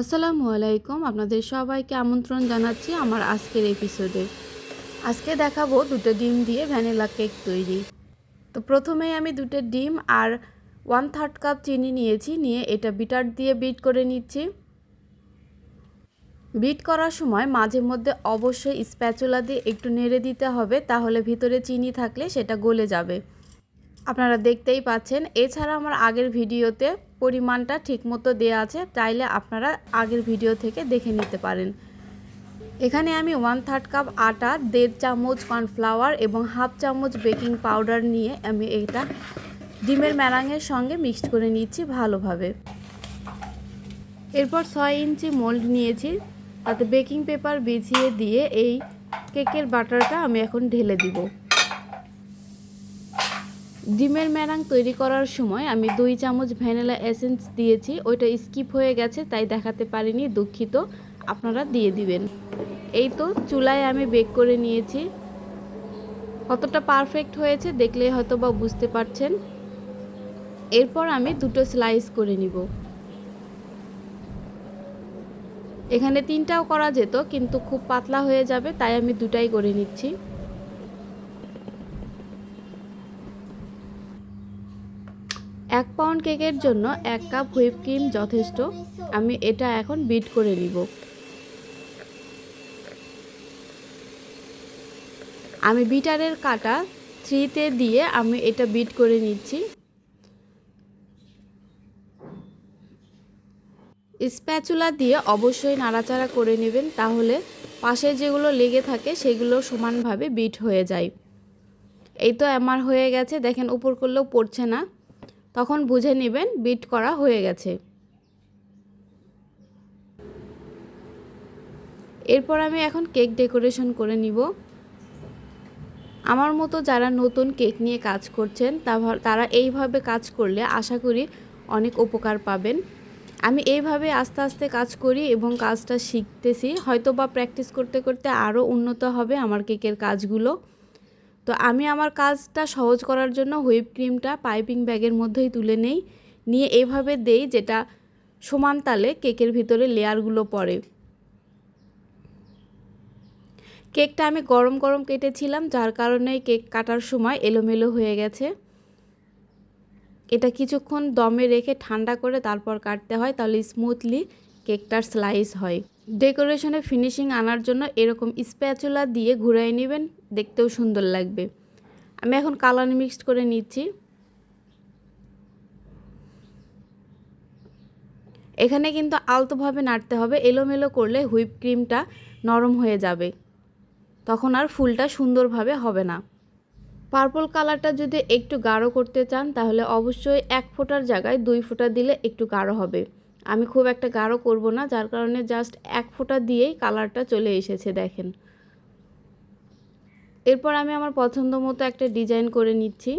আসসালামু আলাইকুম। আপনাদের সবাইকে আমন্ত্রণ জানাচ্ছি আমার আজকের এপিসোডে আজকে দেখাবো দুটো ডিম দিয়ে ভ্যানিলা কেক তৈরি। তো প্রথমেই আমি দুটো ডিম আর ওয়ান থার্ড কাপ চিনি নিয়েছি, নিয়ে এটা বিটার দিয়ে বিট করে নিচ্ছি। বিট করার সময় মাঝে মধ্যে অবশ্যই স্প্যাচুলা দিয়ে একটু নেড়ে দিতে হবে, তাহলে ভিতরে চিনি থাকলে সেটা গলে যাবে। আপনারা দেখতেই পাচ্ছেন। এছাড়া আমার আগের ভিডিওতে পরিমাণটা ঠিকমতো দেওয়া আছে, চাইলে আপনারা আগের ভিডিও থেকে দেখে নিতে পারেন। এখানে আমি ওয়ান থার্ড কাপ আটা, দেড় চামচ কর্নফ্লাওয়ার এবং হাফ চামচ বেকিং পাউডার নিয়ে আমি এটা ডিমের ম্যারাঙের সঙ্গে মিক্সড করে নিচ্ছি ভালোভাবে। এরপর ছয় ইঞ্চি মোল্ড নিয়েছি, তাতে বেকিং পেপার বিছিয়ে দিয়ে এই কেকের বাটারটা আমি এখন ঢেলে দিব। ডিমের ম্যারাং তৈরি করার সময় আমি দুই চামচ ভ্যানিলা এসেন্স দিয়েছি, ওইটা স্কিপ হয়ে গেছে, তাই দেখাতে পারিনি, দুঃখিত, আপনারা দিয়ে দিবেন। এই তো চুলায় আমি বেক করে নিয়েছি। কতটা পারফেক্ট হয়েছে দেখলে হয়তো বা বুঝতে পারছেন। এরপর আমি দুটো স্লাইস করে নিব। এখানে তিনটাও করা যেত, কিন্তু খুব পাতলা হয়ে যাবে, তাই আমি দুটাই করে নিচ্ছি। এক পাউন্ড কেকের জন্য এক কাপ হুইপ ক্রিম যথেষ্ট। আমি এটা এখন বিট করে নিব। আমি বিটারের কাটা থ্রিতে দিয়ে আমি এটা বিট করে নিচ্ছি। স্প্যাচুলা দিয়ে অবশ্যই নাড়াচাড়া করে নেবেন, তাহলে পাশে যেগুলো লেগে থাকে সেগুলো সমানভাবে বিট হয়ে যায়। এই তো আমার হয়ে গেছে। দেখেন, উপর করলেও পড়ছে না। তখন বুঝে নেবেন বিট করা হয়ে গেছে। এরপর আমি এখন কেক ডেকোরেশন করে নিব। আমার মতো যারা নতুন কেক নিয়ে কাজ করছেন তারা এইভাবে কাজ করলে আশা করি অনেক উপকার পাবেন। আমি এইভাবে আস্তে আস্তে কাজ করি এবং কাজটা শিখতেছি। হয়তো বা প্র্যাকটিস করতে করতে আরও উন্নত হবে আমার কেকের কাজগুলো। তো আমি আমার কাজটা সহজ করার জন্য হুইপ ক্রিমটা পাইপিং ব্যাগের মধ্যেই তুলে নেই। নিয়ে এইভাবে দেই যেটা সমান তালে কেকের ভিতরে লেয়ারগুলো পড়ে। কেকটা আমি গরম গরম কেটেছিলাম, যার কারণে কেক কাটার সময় এলোমেলো হয়ে গেছে। এটা কিছুক্ষণ দমে রেখে ঠান্ডা করে তারপর কাটতে হয়, তাহলে স্মুথলি কেকটার স্লাইস হয়। ডেকোরেশনে ফিনিশিং আনার জন্য এরকম স্প্যাচুলা দিয়ে ঘুরাই নেবেন, দেখতেও সুন্দর লাগবে। আমি এখন কালার মিক্সড করে নিচ্ছি। এখানে কিন্তু আলতোভাবে নাড়তে হবে, এলোমেলো করলে হুইপ ক্রিমটা নরম হয়ে যাবে। তখন আর ফুলটা সুন্দরভাবে হবে না। পার্পল কালারটা যদি একটু গাঢ় করতে চান, তাহলে অবশ্যই এক ফোঁটার জায়গায় দুই ফোঁটা দিলে একটু গাঢ় হবে। আমি খুব একটা গাঢ় করব না, যার কারণে জাস্ট এক ফোঁটা দিয়েই কালারটা চলে এসেছে, দেখেন। এরপর আমি আমার পছন্দ মতো একটা ডিজাইন করে নিচ্ছি।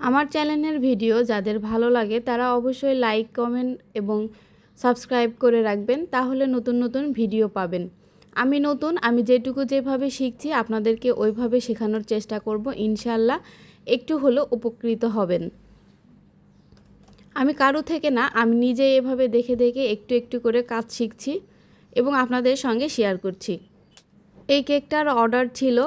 আমার চ্যানেলের ভিডিও যাদের ভালো লাগে, তারা অবশ্যই লাইক কমেন্ট এবং সাবস্ক্রাইব করে রাখবেন, তাহলে নতুন নতুন ভিডিও পাবেন। আমি নতুন, আমি যেটুকু যেভাবে শিখছি আপনাদেরকে ওইভাবে শেখানোর চেষ্টা করব, ইনশাল্লাহ একটু হলেও উপকৃত হবেন। আমি কারও থেকে না, আমি নিজে এভাবে দেখে দেখে একটু একটু করে কাজ শিখছি এবং আপনাদের সঙ্গে শেয়ার করছি। এই কেকটার অর্ডার ছিল,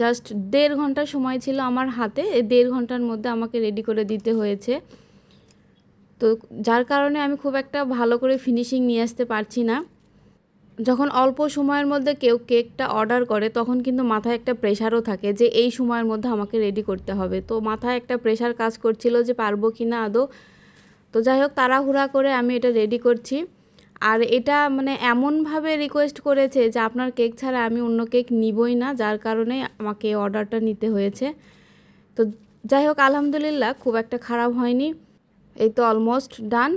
জাস্ট দেড় ঘণ্টা সময় ছিল আমার হাতে, এই দেড় ঘণ্টার মধ্যে আমাকে রেডি করে দিতে হয়েছে। তো যার কারণে আমি খুব একটা ভালো করে ফিনিশিং নিয়ে আসতে পারছি না। যখন অল্প সময়ের মধ্যে কেউ কেকটা অর্ডার করে, তখন কিন্তু মাথায় একটা প্রেশারও থাকে যে এই সময়ের মধ্যে আমাকে রেডি করতে হবে। তো মাথায় একটা প্রেশার কাজ করছিল যে পারব কি না আদৌ। তো যাই হোক, তাড়াহুড়া করে আমি এটা রেডি করছি। আর এটা মানে এমনভাবে রিকোয়েস্ট করেছে যে আপনার কেক ছাড়া আমি অন্য কেক নিবই না, যার কারণে আমাকে অর্ডারটা নিতে হয়েছে। তো যাই হোক, আলহামদুলিল্লাহ, খুব একটা খারাপ হয়নি। এই তো অলমোস্ট ডান